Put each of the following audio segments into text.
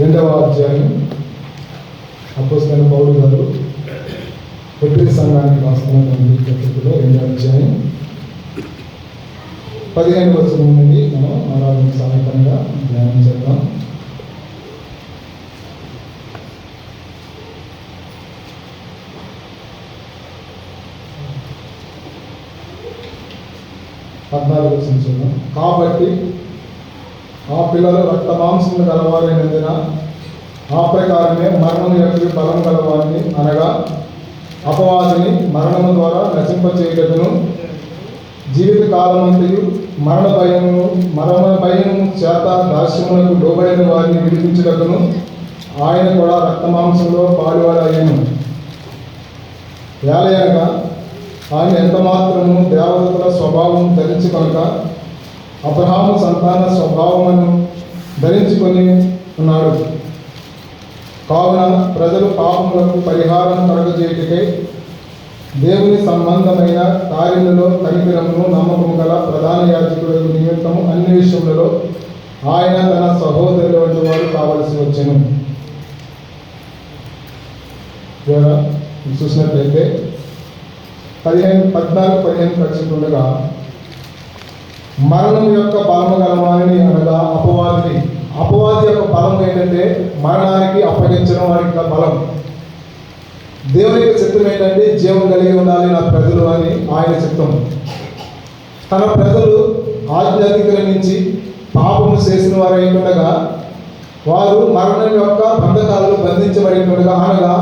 రెండవ అధ్యాయం అపోస్తైన పౌరు గారు కొట్టి సంఘానికి రాస్తున్న పత్రికలో రెండవ అధ్యాయం పదిహేను వచనం నుండి మనం ఆరాధన సహాయకంగా ధ్యానం చేద్దాం. పద్నాలుగు వచ్చిన చూద్దాం. కాబట్టి ఆ పిల్లలు రక్త మాంసములు గలవారైనందున ఆ ప్రకారమే మరణం యొక్క బలం గలవారిని అనగా అపవాదిని మరణము ద్వారా నశింపచేయుటకును జీవిత కాలమంతయు మరణ భయమును మరణ భయము చేత దాస్యములకు లోబడిన వారిని విడిపించుటకును ఆయన కూడా రక్త మాంసంలో పాలువాడయ్యను. ఏలయనగా ఆయన ఎంత మాత్రము దేవతల స్వభావం ధరించి కనుక అబ్రహాము సంతాన స్వభావమును ధరించుకొని ఉన్నాడు. కావున ప్రజలు పాపములకు పరిహారం కలగజేయటకై దేవుని సంబంధమైన కార్యములలో కనికరమును నమ్మకము గల ప్రధాన యాజకుడు నిమిత్తము అన్ని విషయములలో ఆయన తన సహోదరుల వంటి వాడు కావలసి వచ్చెను. చూసినట్లయితే పదిహేను పద్నాలుగు పదిహేను ఖర్చుకుండగా మరణం యొక్క బలము గలవాడిని అనగా అపవాదిని. అపవాది యొక్క బలం ఏంటంటే మరణానికి అప్పగించడం యొక్క బలం దేవుని యొక్క చిత్తం ఏంటంటే జీవం కలిగి ఉండాలి నా ప్రజలు అని ఆయన చిత్తం. తన ప్రజలు ఆధ్యాత్మికల నుంచి పాపము చేసిన వారై ఉండగా వారు మరణం యొక్క బంధకాలను బంధించబడి ఉండగా అనగా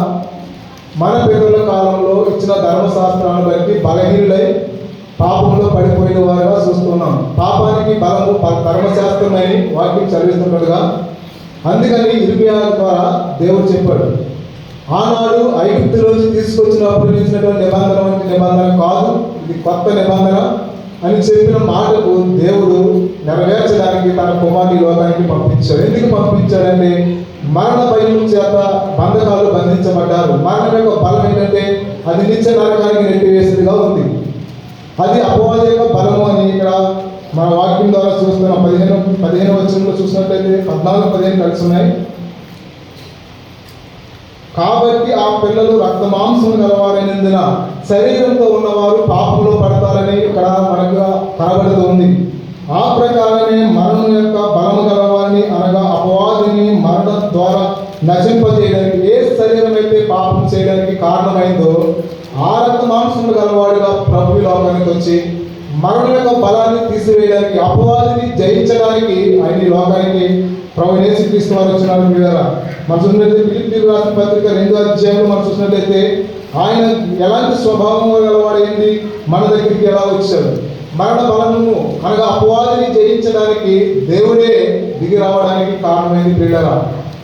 మన పిల్లల కాలంలో ఇచ్చిన ధర్మశాస్త్రాన్ని బట్టి బలహీనులై పాపంలో పడిపోయిన వారుగా చూస్తున్నాం. పాపానికి బలము ప- ధర్మశాస్త్రమని వాక్యం చదివిస్తుండగా అందుకని ఇర్మియా ద్వారా దేవుడు చెప్పాడు ఆనాడు ఐగుప్తు రోజు తీసుకొచ్చినప్పుడు ఇచ్చినటువంటి నిబంధన వంటి నిబంధన కాదు ఇది కొత్త నిబంధన అని చెప్పిన మాటకు దేవుడు నెరవేర్చడానికి తన కుమారుని లోకానికి పంపించాడు. ఎందుకు పంపించాడంటే మరణ భయం చేత బంధకాలు బంధించబడ్డారు. మరణం యొక్క బలం ఏంటంటే అది నిత్య నరకానికి నెట్టివేసేదిగా ఉంది. అది అపవాది యొక్క బలము అని ఇక్కడ మన వాక్యం ద్వారా చూస్తున్న పదిహేను పదిహేను వచనంలో చూసినట్లయితే పద్నాలుగు పదిహేను కలిసి ఉన్నాయి. కాబట్టి ఆ పిల్లలు రక్త మాంసం గలవారైనందున శరీరంతో ఉన్నవారు పాపంలో పడతారని ఇక్కడ మనకు కనబడుతుంది ఆ ప్రకారమే మరణం యొక్క బలము గల అనగా అపవాదిని మరణం ద్వారా నశింపజేయడానికి ఏ శరీరం అయితే పాపం చేయడానికి కారణమైందో ఆ రక్త మాంసములు గలవాడుగా ప్రభు లోకానికి వచ్చి మరణం యొక్క బలాన్ని తీసివేయడానికి అపవాదిని జయించడానికి ఆయన ఈ లోకానికి ప్రభు యేసుక్రీస్తు వారు వచ్చినారు. మీ ద్వారా మనం చూసినట్లయితే పిలిపి రాసిన పత్రిక రెండో అధ్యాయంలో మనం చూసినట్లయితే ఆయన ఎలాంటి స్వభావం గలవాడు ఏంటి? మన దగ్గరికి ఎలా వచ్చాడు? మరణ బలము అనగా అపవాదిని జయించడానికి దేవుడే దిగి రావడానికి కారణమైంది ప్రియులరా.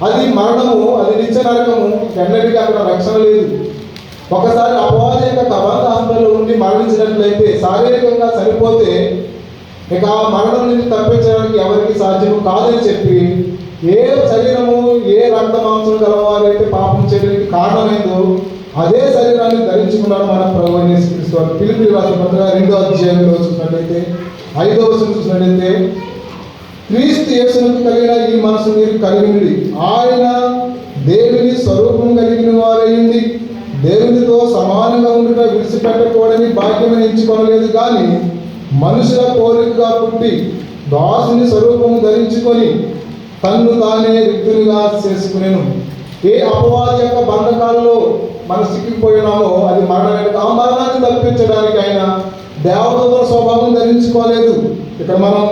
అది మరణము అది నిత్య నరకము ఎన్నటికీ అక్కడ రక్షణ లేదు. ఒకసారి అపవాద యొక్క కబంధ ఉండి మరణించినట్లయితే శారీరకంగా చనిపోతే ఇక ఆ మరణం నుంచి తప్పించడానికి ఎవరికి సాధ్యము కాదని చెప్పి ఏ శరీరము ఏ రక్త మాంసం కలవారైతే పాపం చేయడానికి కారణమైందో అదే శరీరాన్ని ధరించుకున్నాడు మన ప్రభు యేసుక్రీస్తు వారు పిలిపి రాసిన పత్రిక రెండో అధ్యాయంలో చూసినట్లయితే ఐదో వచనం చూసినట్లయితే క్రీస్తు యేసునకు కలిగిన ఈ మనసు మీరు కలిగినది ఆయన దేవుని స్వరూపం కలిగిన వారైంది దేవునితో సమానంగా ఉండుట విడిచిపెట్టకూడని భాగ్యమని ఎంచుకోలేదు కానీ మనుషుల కోరికగా పుట్టి దాసుని స్వరూపము ధరించుకొని తన్ను తానే రిక్తునిగా చేసుకునేను. ఏ అపవాది యొక్క బంధకాలలో మనం సిక్కిపోయినామో అది మరణం ఆ మరణాన్ని తప్పించడానికి ఆయన దేవతల స్వభావం ధరించుకోలేదు. ఇక్కడ మనం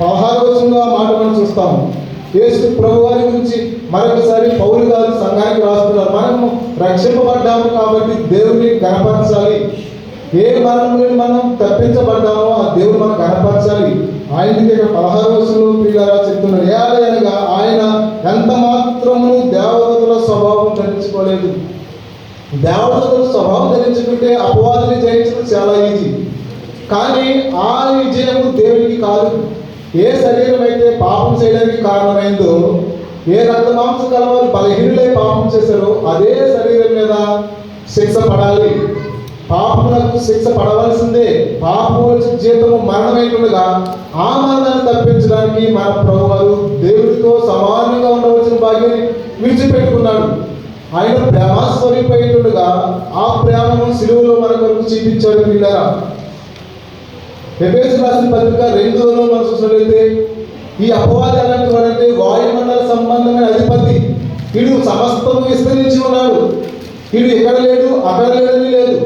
పదహారు వచనంలో మాట మనం చూస్తాము. యేసు ప్రభు వారి గురించి మరొకసారి పౌరు గారు సంఘానికి రాస్తున్నారు. మనము రక్షింపబడ్డాము కాబట్టి దేవుని కనపరచాలి. ఏ మరణం నుండి మనం తప్పించబడ్డామో ఆ దేవుడు మనం గణపరచాలి ఆయనకి దగ్గర పదహారు వయసులో ప్రియులారా చెప్తున్నాడు. ఏడాది అనగా ఆయన ఎంత మాత్రము దేవతల స్వభావం ధరించుకోలేదు. దేవతల స్వభావం ధరించుకుంటే అపవాదిని జయించడం చాలా ఈజీ. కానీ ఆ విజయము దేవునికి కాదు. ఏ శరీరం అయితే పాపం చేయడానికి కారణమైందో ఏ రక్త మాంసం కలవారు బలహీనులై పాపం చేశారో అదే శరీరం మీద శిక్ష పడాలి. పాపములకు శిక్ష పడవలసిందే. పాపము జీతము మరణమైనట్టుగా ఆ మరణాన్ని తప్పించడానికి మన ప్రభువారు దేవుడితో సమానంగా ఉండవలసిన భాగ్యం విడిచిపెట్టుకున్నాడు. ఆయన ప్రేమాస్వరూపైనట్టుగా ఆ ప్రేమను సిలువలో మన కొరకు చూపించాడు పిల్లరా ఎఫేసు రాసిన పత్రిక రెండులో మనం చూసినట్లయితే ఈ అపవాది ఎలాంటి వాడంటే వాయుమండల సంబంధమైన అధిపతి. వీడు సమస్తము విస్తరించి ఉన్నాడు. వీడు ఎక్కడ లేడు అక్కడ లేడని లేదు.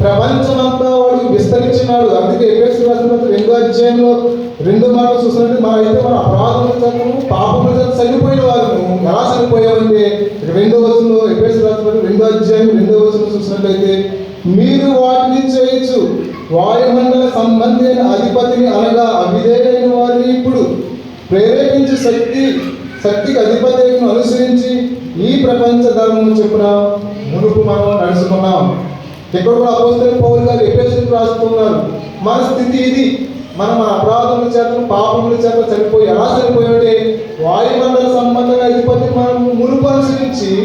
ప్రపంచమంతా వాడు విస్తరించినాడు. అందుకే ఎఫేసు రాష్ట్రపతి రెండో అధ్యాయంలో రెండు మాటలు చూసినట్టు మనం అయితే మన అపరాధం చేతను పాపముల చనిపోయిన వారు ఎలా చనిపోయామంటే రెండో వచనంలో ఎఫేసు రాష్ట్రపతి రెండో అధ్యాయం రెండో వచనం చూసినట్లయితే మీరు వాటిని చేయొచ్చు. వాయుమండల సంబంధమైన అధిపతిని అనగా అవిధేయులైన వారిని ఇప్పుడు ప్రేరేపించే శక్తి శక్తికి అధిపతిని అనుసరించి ఈ ప్రపంచ ధర్మం చెప్పున మునుపు మనం నడుచుకున్నాం. ఇక్కడ కూడా అపోజిట్ పౌరు గారు ఎపేసులు రాస్తున్నారు. మన స్థితి ఇది. మనం మన అపరాధముల చేత పాపముల చేత చనిపోయి ఎలా చనిపోయాడే వాయుమండల సంబంధంగా అధిపతి మనం మునుపు అనుసరించి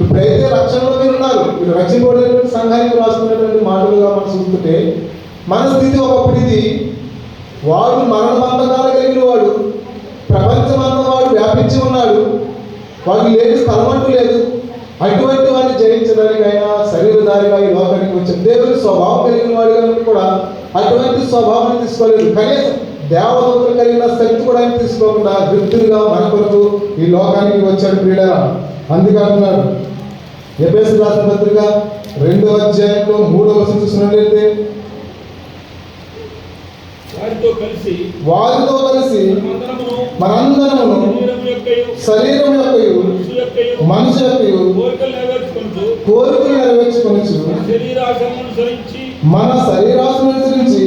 ఇప్పుడైతే రక్షణలో మీరు ఉన్నారు. మీరు రక్షింపబడినటువంటి సంఘానికి రాస్తున్నటువంటి మాటలుగా మనం చూస్తుంటే మన స్థితి ఒకప్పుడు ఇది. వాడు మరణ బంధకాలు కలిగిన వాడు ప్రపంచమంతా వాడు వ్యాపించి ఉన్నాడు. వాడికి లేని స్థలం అంటూ లేదు. అటువంటి వాడిని జయించడానికైనా శరీరధారిగా ఈ లోకానికి వచ్చిన దేవుని స్వభావం కలిగిన వాడిగా కూడా అటువంటి స్వభావాన్ని తీసుకోలేదు. కనీసం దేవదూతలు కలిగిన శక్తి కూడా ఆయన తీసుకోకుండా వృద్ధులుగా మన కొరకు ఈ లోకానికి వచ్చాడు క్రీడ అందుకే అంటున్నాడు. ఎబేసు రాసిన పత్రిక రెండో అధ్యాయంలో మూడో వచనం చూసినట్లయితే వారితో కలిసి వారితో కలిసి యొక్కయు, శరీరం యొక్క మనసు మనిషి యొక్క కోరికలు నెరవేర్చుకొనుచు, కోరికలు నెరవేర్చుకొనచ్చు మన శరీరాశను అనుసరించి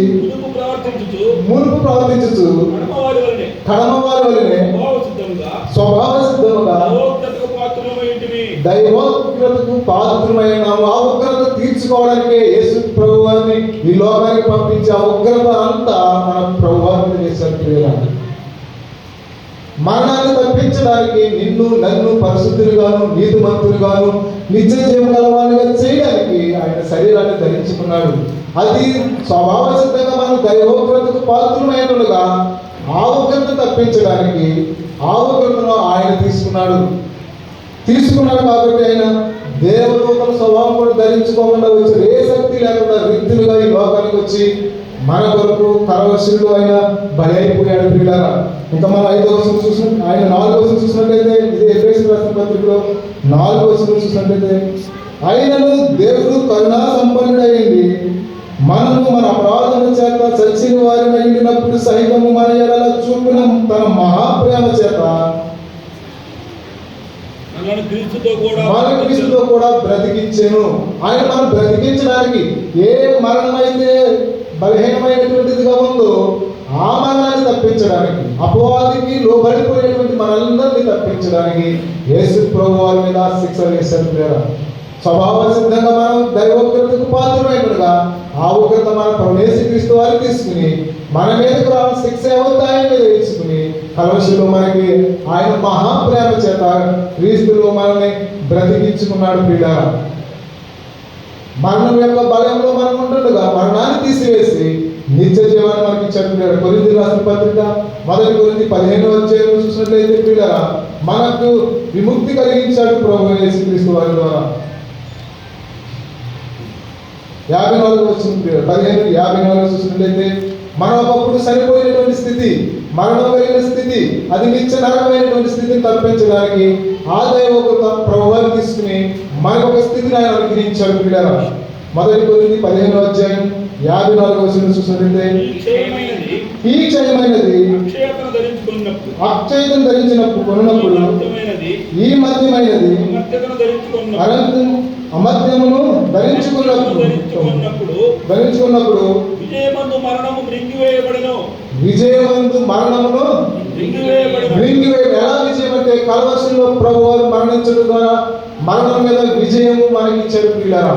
మునుపు కడమవారి వలనే కడమ వారి వలనే స్వభావ సిద్ధముగా ఉంటివి. దైవోగ్రతకు పాత్రమైన ఆ ఉగ్రత తీర్చుకోవడానికే యేసు ప్రభు వారిని ఈ లోకానికి పంపించే ఆ ఉగ్రత అంతా మన ప్రభు చేసిన చేశారు మరణాన్ని తప్పించడానికి నిన్ను నన్ను పరిశుద్ధులుగాను నీతిమంతులుగాను నిత్య జీవం గలవానిగా చేయడానికి ఆయన శరీరాన్ని ధరించుకున్నాడు. అది స్వభావ సిద్ధంగా మనం దైవోగ్రతకు పాత్రమైనగా ఆ ఉగ్రత తప్పించడానికి ఆ ఉగ్రతను ఆయన తీసుకున్నాడు. తీసుకున్నాడు కాబట్టి ఆయన దేవదూతల స్వభావం కూడా ధరించుకోకుండా వచ్చి ఏ శక్తి లేకుండా రిక్తులుగా ఈ లోకానికి వచ్చి మన కొరకు కరవశుడు ఆయన బలి అయిపోయాడు పిల్లరా ఇంకా మనం ఐదో వర్షం చూసిన ఆయన నాలుగో వర్షం చూసినట్లయితే ఇది ఎఫ్ఎస్ రాసిన పత్రికలో నాలుగో వర్షం చూసినట్లయితే ఆయనను దేవుడు కరుణా సంపన్నుడైంది మనము మన అపరాధముల చేత చచ్చిన వారిని అయినప్పుడు సైతము మన ఎడల చూపిన తన మహాప్రేమ చేత మనల్ని క్రీస్తుతో కూడా మన క్రీస్తుతో కూడా బ్రతికించెను. ఆయన మనం బ్రతికించడానికి ఏ మరణం అయితే బలహీనమైనటువంటిదిగా ఉందో ఆ మరణాన్ని తప్పించడానికి అపవాదికి లోబడిపోయినటువంటి మనందరినీ తప్పించడానికి యేసు ప్రభు వారి మీద శిక్ష వేశారు. స్వభావ సిద్ధంగా మనం దైవోగ్రతకు పాత్రమైనగా ఆ ఉగ్రత మన ప్రవేశిస్తూ వారు తీసుకుని మన మీదకు రావాల్సిన శిక్ష ఎవరితో ఆయన మీద వేసుకుని కలవశిలో మనకి ఆయన మహాప్రేమ చేత క్రీస్తులో మనల్ని బ్రతికించుకున్నాడు పీడ మరణం యొక్క బలంలో మనం ఉంటుండగా మరణాన్ని తీసివేసి నిత్య జీవాన్ని మనకి ఇచ్చాడు కొరింది రాసిన పత్రిక మొదటి కొరింది పదిహేను అధ్యాయంలో చూసినట్లయితే పిల్లరా మనకు విముక్తి కలిగించాడు ప్రభు యేసుక్రీస్తు వారి ద్వారా. యాభై నాలుగు వచ్చింది పదిహేను యాభై నాలుగు చూసినట్లయితే మనం ఒకప్పుడు సరిపోయినటువంటి స్థితి మరణం కలిగిన స్థితి అది నిత్య నరకమైనటువంటి స్థితిని తప్పించడానికి ఆ దైవకృత ప్రభువాన్ని తీసుకుని ఒక స్థితిని ఆయన అనుగ్రహించాడు పిల్లరా మొదటి కొరింది పదిహేను అధ్యాయం యాభై నాలుగు వచ్చిన చూసినట్లయితే ఈ క్షయమైనది అక్షయతను ధరించినప్పుడు కొనున్నప్పుడు ఈ మధ్యమైనది అనంతం అమర్త్యమును ధరించుకున్నప్పుడు ధరించుకున్నప్పుడు ధరించుకున్నప్పుడు విజయమందు మరణము మృంగివేయబడను. విజయవంతు మరణమును మృంగివేయబడను. మృంగివేయ ఎలా విజయం అంటే కలవశంలో ప్రభు వారు మరణించడం ద్వారా మరణం మీద విజయము మనకి ఇచ్చాడు పిల్లరా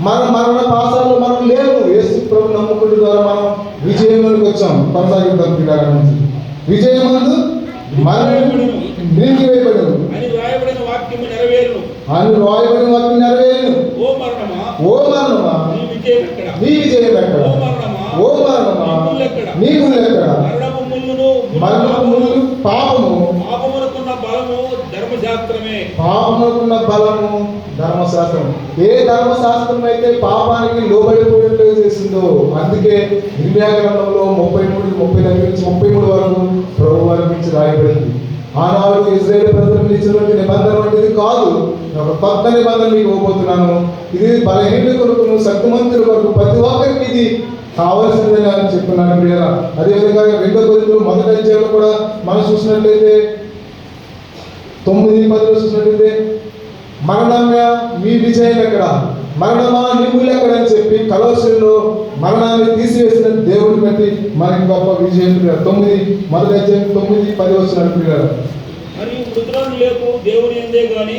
మన మరణ పాసాల్లో మనం లేవు యేసు ప్రభు నమ్ముకుడి ద్వారా మనం విజయంలోకి వచ్చాం. కొనసాగిద్దాం పిల్లరా నుంచి విజయమందు మరణము మృంగివేయబడదు అని వ్రాయబడిన వాక్యము నెరవేరును. అని రాయబడిన వాటిని నెరవేరును ఓ మరణమా ఓ మరణమా నీ విజయం ఎక్కడ నీ విజయం ఎక్కడ? ఓ మరణమా నీ ఎక్కడ? మరణము పాపము. పాపమునకున్న బలము ధర్మ ధర్మశాస్త్రమే. పాపమునకున్న బలము ధర్మశాస్త్రం. ఏ ధర్మశాస్త్రం అయితే పాపానికి లోబడిపోయేట్టు చేసిందో అందుకే ఇర్మియా గ్రంథంలో ముప్పై మూడు ముప్పై దగ్గర నుంచి ముప్పై మూడు వరకు ప్రభు వారి నుంచి రాయబడింది. ఆనాడు ఇజ్రాయేల్ ప్రజలకు ఇచ్చినటువంటి నిబంధన వంటిది కాదు. ఒక కొత్త నిబంధన మీకు ఇవ్వబోతున్నాను ఇది బలహీన కొరకు శక్తిమంతుల కొరకు ప్రతి ఇది కావలసిందని అని చెప్తున్నాను ప్రియరా అదేవిధంగా రెండో కొద్దిలో మొదటి అధ్యాయంలో కూడా మనం చూసినట్లయితే తొమ్మిది పదిలో చూసినట్లయితే మరణంగా మీ విజయం ఎక్కడ మరణమా నిపులు ఎక్కడ అని చెప్పి కలవశంలో మరణాన్ని తీసివేసిన దేవుడిని బట్టి మనకి గొప్ప విజయం. తొమ్మిది మొదటి అధ్యాయం తొమ్మిది పది వచ్చిన ప్రియులారా. మరియు మృతులను లేపు దేవుని ఎందే గాని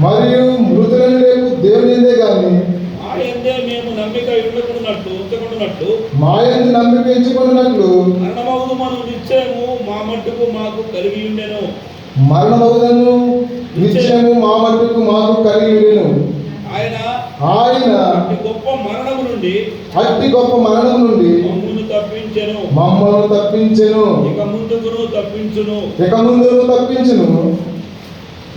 మరియు మృతులను లేకు దేవుని ఎందే గాని ఎందే మేము నమ్మిక ఉండకున్నట్టు ఉంచకుండానట్టు మాయందు నమ్మిక ఎంచుకున్నట్లు మరణమవుదు మనం నిశ్చయము మా మట్టుకు మాకు కలిగి ఉండెను. మరణమవుదను నిత్యము మా మట్టుకు మాకు కలిగి ఉండెను. ఆయన ఆయన అతి గొప్ప మరణము నుండి అట్టి గొప్ప మరణం నుండి మమ్మును తప్పించెను. మమ్మల్ని తప్పించెను. ఇక ముందుకును తప్పించును. ఇక ముందు తప్పించును.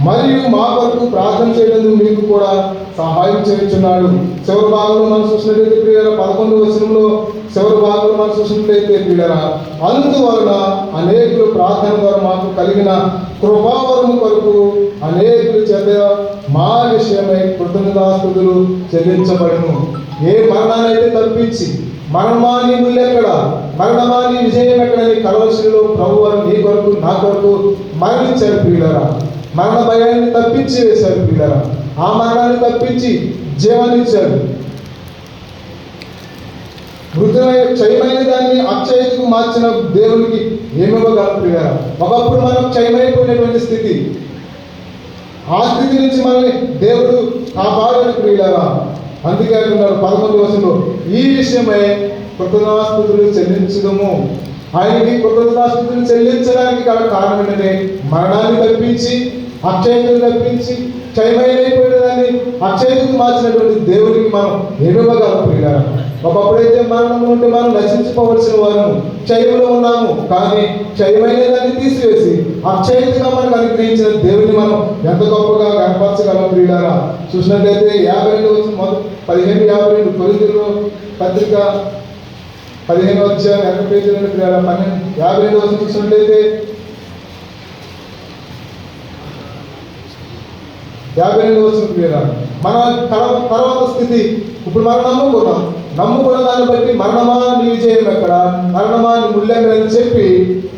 మరియు మా కొరకు ప్రార్థన చేయడం మీకు కూడా సహాయం చేస్తున్నాడు చివరి భాగంలో మనం చూసినట్లయితే ప్రియర పదకొండు వచనంలో చివరి భాగంలో మనం చూసినట్లయితే ప్రియర అందువలన అనేకులు ప్రార్థన ద్వారా మాకు కలిగిన కృపావరం కొరకు అనేకులు చెంద మా విషయమై కృతజ్ఞతాస్తుతులు చెల్లించబడును. ఏ మరణాన్నైతే తప్పించి మరణమా నీ ముల్లెక్కడ మరణమా నీ విజయం ఎక్కడని కలవశిలో ప్రభు నీ కొరకు నా కొరకు మరణించారు ప్రియులరా. మరణ భయాన్ని తప్పించి వేశారు పిల్లల. ఆ మరణాన్ని తప్పించి జీవనిచ్చారు మృతులైన క్షయమైన దాన్ని అక్షయకు మార్చిన దేవునికి ఏమివ్వగలం ప్రియులరా ఒకప్పుడు మనం క్షయమైపోయినటువంటి స్థితి. ఆ స్థితి నుంచి మనల్ని దేవుడు కాపాడని ప్రియులరా అందుకే అంటున్నారు పదమూడు వర్షంలో ఈ విషయమై కృతజ్ఞాస్తుతులు చెల్లించడము ఆయనకి కృతజ్ఞాస్తుతులు చెల్లించడానికి గల కారణం ఏంటంటే మరణాన్ని తప్పించి అక్షయతను తప్పించి క్షయమైపోయిన దాన్ని అక్షయతకు మార్చినటువంటి దేవుడికి మనం ఎరువగలం ప్రియులారా. ఒకప్పుడైతే మరణం ఉంటే మనం నశించుకోవలసిన వారము. క్షయములో ఉన్నాము కానీ క్షయమైన దాన్ని తీసివేసి అక్షయతగా మనకు అనుగ్రహించిన దేవుని మనం ఎంత గొప్పగా కనపరచగలం ప్రియులారా. చూసినట్లయితే యాభై రెండు వచ్చిన మొదటి పదిహేను యాభై రెండు కొరింథీయుల పత్రిక పదిహేను వచ్చాను ఎనభై పేజీలు ప్రియారా పన్నెండు యాభై రెండు వచ్చిన చూసినట్లయితే యాభై రెండు వచ్చిన ప్రియుల మన తర- తర్వాత స్థితి. ఇప్పుడు మనం నమ్ముకున్నాం. నమ్ముకున్న దాన్ని బట్టి మరణమా నీ విజయం ఎక్కడ? మరణమా నీ ముళ్ళెక్కడ అని చెప్పి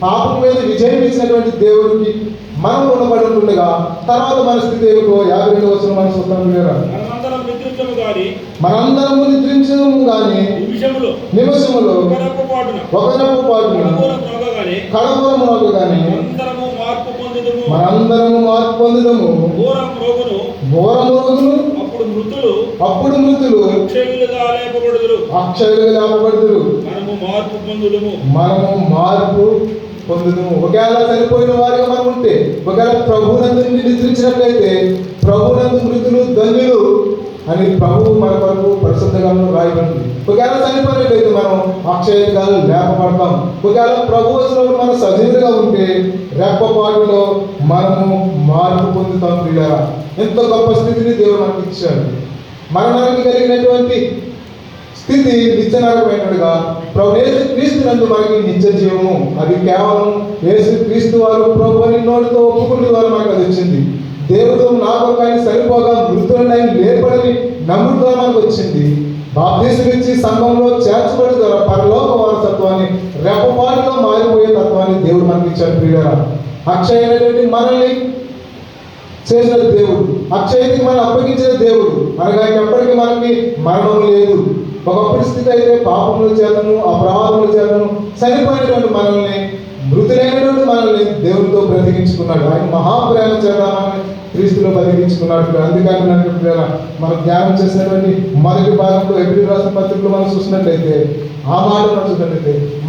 పాపం మీద విజయం ఇచ్చినటువంటి దేవుడికి మనం రుణపడి ఉంటుండగా తర్వాత మన స్థితి ఏమిటో యాభై రెండు వచ్చిన మన సుతం గాని మనందరము నిద్రించము కానీ నిమిషములో ఒకరొక పాటున కడపరమునకు కానీ అందరము మార్పు పొందుదుము. మనందరము మార్పు పొందుదము. ఘోరం రోగును ఘోరమురుగును అప్పుడు మృతులు. అప్పుడు మృతులు. అక్షయులుగా లేపబడుదురు. అక్షయులుగా లేపబడుదురు. మనము మార్పు పొందుదుము. మనము మార్పు పొందుదుము. ఒకవేళ చనిపోయిన వారిగా మనం ఉంటే ఒకవేళ ప్రభునందు నిద్రించినట్లయితే ప్రభునందు మృతులు ధన్యులు అని ప్రభువు మన కొరకు పరిశుద్ధ రాయబడింది. ఒకవేళ చనిపోయినట్లయితే మనం అక్షయకాలు లేపబడతాం. ఒకవేళ ప్రభు వచ్చినప్పుడు మనం సజీవులుగా ఉంటే రెప్పపాటులో మనము మార్పు పొందుతాం ప్రియులారా. ఎంత గొప్ప స్థితిని దేవుడు మనకి ఇచ్చాడు. మరణానికి కలిగినటువంటి స్థితి నిత్యనరకమైనడుగా ప్రభు యేసు క్రీస్తు నందు మనకి నిత్య జీవము. అది కేవలం యేసు క్రీస్తు వారు ప్రభు అని నోటితో ఒప్పుకుంటూ ద్వారా మనకు అది వచ్చింది. దేవుడు నాకు కానీ సరిపోగా మృతులని లేపడని నమ్ముడు మనకు వచ్చింది. బాప్తీసం ఇచ్చి సంఘంలో చేర్చబడి ద్వారా పరలోక వారసత్వాన్ని రెప్పపాటులో మారిపోయే తత్వాన్ని దేవుడు మనకి ఇచ్చాడు ప్రియులరా. అక్షయమైనటువంటి మనల్ని చేసిన దేవుడు అక్షయకి మనం అప్పగించిన దేవుడు. అనగా ఎప్పటికీ మనకి మరణం లేదు. ఒకప్పుడు స్థితి అయితే పాపముల చేతను అపరాధముల చేతను చనిపోయినటువంటి మనల్ని మృతులైనటువంటి మనల్ని దేవుడితో బ్రతికించుకున్నాడు. ఆయన మహాప్రేమ చేద్దామని క్రీస్తులో బతికించుకున్నాడు అందుకని మనం ధ్యానం చేసినటువంటి మొదటి భాగంలో ఎప్పుడు రాసిన పత్రికలు మనం చూసినట్లయితే ఆ మాట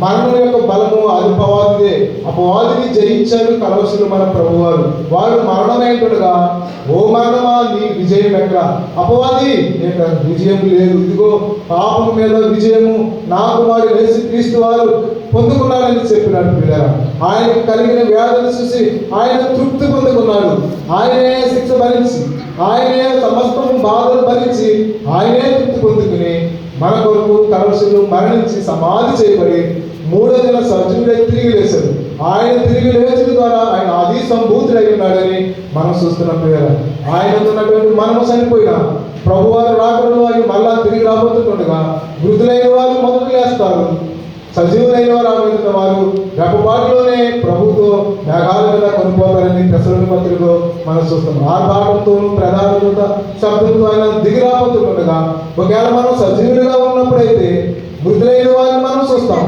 మరణం యొక్క బలము అది అపవాదిదే అపవాదిని జయించాడు కలవసులు మన ప్రభువారు. వారు మరణమైనట్టుగా ఓ మరణమా నీ విజయం ఎక్కడ? అపవాది నీకు విజయం లేదు. ఇదిగో పాపం మీద విజయము నాకు వాడు వేసి క్రీస్తు వారు పొందుకున్నారని చెప్పినాడు పిల్లరా ఆయన కలిగిన వ్యాధులు చూసి ఆయన తృప్తి పొందుకున్నాడు. ఆయనే శిక్ష భరించి ఆయనే సమస్తము బాధలు భరించి ఆయనే తృప్తి పొందుకుని మన కొరకు కలవశులు మరణించి సమాధి చేయబడి మూడో దిన సజీవుడై తిరిగి లేచాడు. ఆయన తిరిగి లేచిన ద్వారా ఆయన ఆది సంభూతుడై ఉన్నాడని మనం చూస్తున్నాం పేరు ఆయన ఉన్నటువంటి మనము చనిపోయినా ప్రభువారు రాకడలో ఆయన మళ్ళా తిరిగి రాబోతుండగా వృద్ధులైన వాళ్ళు మొదలు లేస్తారు. సజీవులైన వారు ఆమె వారు రెప్పపాటులోనే ప్రభుత్వ మేఘాల మీద కొనిపోతారని ప్రసరణ పత్రికలో మనం చూస్తాం ఆర్భాటంతో ప్రధాన శబ్దంతో ఆయన దిగి రాబోతుండగా ఒకవేళ మనం సజీవులుగా ఉన్నప్పుడైతే మృతులైన వారిని మనం చూస్తాం.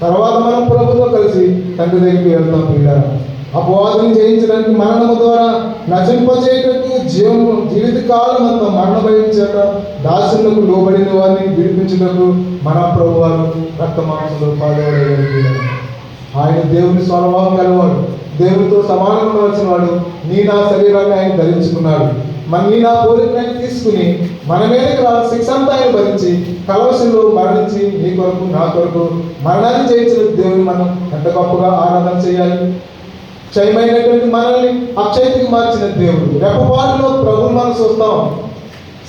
తర్వాత మనం ప్రభుతో కలిసి తండ్రి దగ్గరికి వెళ్తాం పిల్లలు అపవాదం జయించడానికి మరణము ద్వారా నశింపచేయటకు జీవము జీవిత కాలం అంతా మరణ భయించట దాసులకు లోబడిన వారిని విడిపించుటకు మన ప్రభు వారు రక్త మాంసంలో ఆయన దేవుని స్వభావం గలవాడు దేవునితో సమానం ఉండవలసిన వాడు నీ నా శరీరాన్ని ఆయన ధరించుకున్నాడు. మన నీ నా కోరికని తీసుకుని మన మీదకి శిక్ష అంతా ఆయన భరించి కలవశంలో మరణించి నీ కొరకు నా కొరకు మరణాన్ని జయించిన దేవుని మనం ఎంత గొప్పగా ఆరాధన చేయాలి? క్షయమైనటువంటి మనల్ని అక్షయతికి మార్చిన దేవుడు. రెప్పపాటులో ప్రభువు మనం చూస్తాం.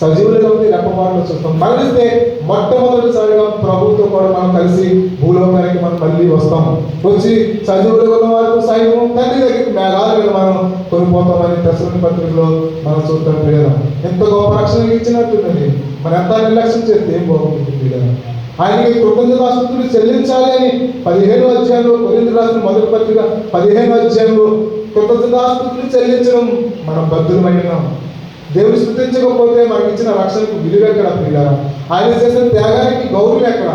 సజీవులుగా ఉంది రెప్పపాటులో చూస్తాం. మరణిస్తే మొట్టమొదటిసారిగా ప్రభుత్వం కూడా మనం కలిసి భూలోకానికి మనం మళ్ళీ వస్తాం. వచ్చి సజీవులుగా ఉన్న వారితో సైతం తండ్రి దగ్గరికి మేఘాలు మనం కొనిపోతామని దశరథ పత్రికలో మనం చూస్తాం పిల్లలు ఎంత గొప్ప రక్షణ ఇచ్చినట్టుందండి. మరి ఎంత నిర్లక్ష్యం చేస్తే ఏం బాగుంటుంది పిల్లలు ఆయనకి కృతజ్ఞతాస్తుతులు చెల్లించాలి అని పదిహేను అధ్యాయంలో కొరింది రాసిన మొదటి పత్రిక పదిహేను అధ్యాయంలో కృతజ్ఞతాస్తుతులు చెల్లించడం మనం బద్దులమై దేవుడు స్థుతించకపోతే మనకి ఇచ్చిన రక్షణకు విలువ ఎక్కడ ప్రియులారా? ఆయన చేసిన త్యాగానికి గౌరవం ఎక్కడ?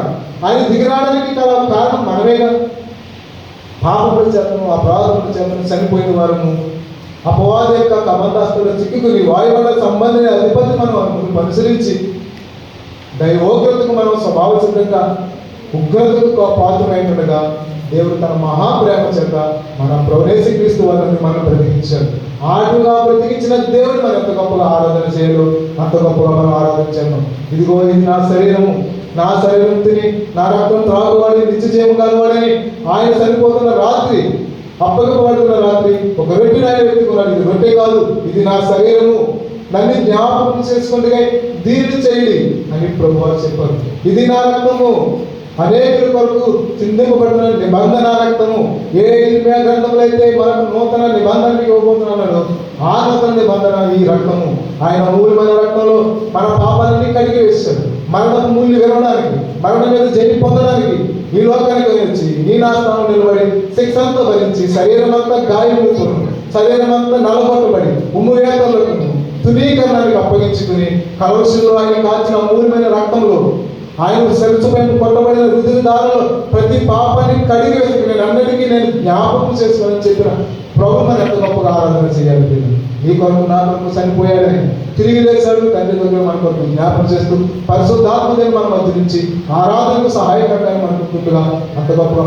ఆయన దిగిరాడానికి గల కారణం మనమేగా పాపముల చేతను అపరాధముల చేతను చనిపోయిన వారము. అపవాద యొక్క కమందాస్తులు చిక్కుకుని వాయుమండల సంబంధించిన అధిపతి మనం అనుకుని పరిశీలించి దైవోగ్రతకు మనం స్వభావ సిద్ధంగా ఉగ్రతకు పాత్రమైనట్టుగా దేవుడు తన మహాప్రేమ చేత మన ప్రవేశ క్రీస్తు వారిని మనం బ్రతికించాడు. ఆటుగా బ్రతికించిన దేవుడు మనం ఎంత గొప్పగా ఆరాధన చేయడు అంత గొప్పగా మనం ఆరాధన చేయడం ఇదిగో ఇది నా శరీరము. నా శరీరం తిని నా రక్తం త్రాగువాడి నిత్య జీవం కలవాడని ఆయన చనిపోతున్న రాత్రి అప్పగపడుతున్న రాత్రి ఒక రొట్టెని ఆయన ఎత్తుకున్నాడు ఇది రొట్టె కాదు ఇది నా శరీరము. నన్ను జ్ఞాపకం చేసుకుంటే దీన్ని చేయండి. అని ప్రభు వారు చెప్పారు. ఇది నా రక్తము. అనేకుల కొరకు చిందింపబడిన నిబంధన రక్తము. ఏ ఇర్మియా గ్రంథంలో అయితే మనకు నూతన నిబంధన ఇవ్వబోతున్నాడు ఆ నూతన నిబంధన ఈ రక్తము. ఆయన మూలమైన రక్తంలో మన పాపాలన్నీ కడిగి వేస్తాడు మరణం మూల్య విరవడానికి మరణం మీద జని పొందడానికి ఈ లోకానికి వచ్చి ఈ నా నిలబడి శిక్ష అంతా భరించి శరీరం అంతా గాయములు శరీరం అంతా నలగొట్టబడి ఉమ్ము వేతలకు తునీకరణానికి అప్పగించుకుని కలవశంలో ఆయన కాల్చిన అమూల్యమైన రక్తంలో ఆయన శిరస్సుపైన కొట్టబడిన రుదిరి దారిలో ప్రతి పాపాన్ని కడిగి వేసుకుని నేను అన్నిటికీ నేను జ్ఞాపకం చేసుకోవాలని చెప్పిన ప్రభు మన ఎంత గొప్పగా ఆరాధన చేయాలి ఈ కొరకు నా కొరకు చనిపోయాడని తిరిగి లేచాడు తండ్రి దగ్గర మన కొరకు జ్ఞాపకం చేస్తూ పరిశుద్ధాత్మ మన మధ్య నుంచి ఆరాధనకు సహాయకరంగా మనకు అంత గొప్పగా